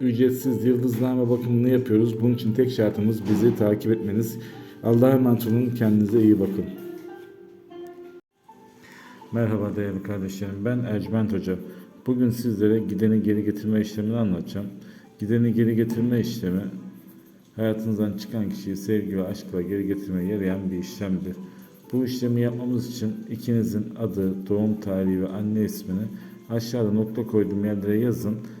ücretsiz yıldızname bakımını yapıyoruz. Bunun için tek şartımız bizi takip etmeniz. Allah'a emanet olun. Kendinize iyi bakın. Merhaba değerli kardeşlerim. Ben Ercüment Hoca. Bugün sizlere gideni geri getirme işlemini anlatacağım. Gideni geri getirme işlemi hayatınızdan çıkan kişiyi sevgi ve aşkla geri getirmeye yarayan bir işlemdir. Bu işlemi yapmamız için ikinizin adı, doğum tarihi ve anne ismini aşağıda nokta koyduğum yerlere yazın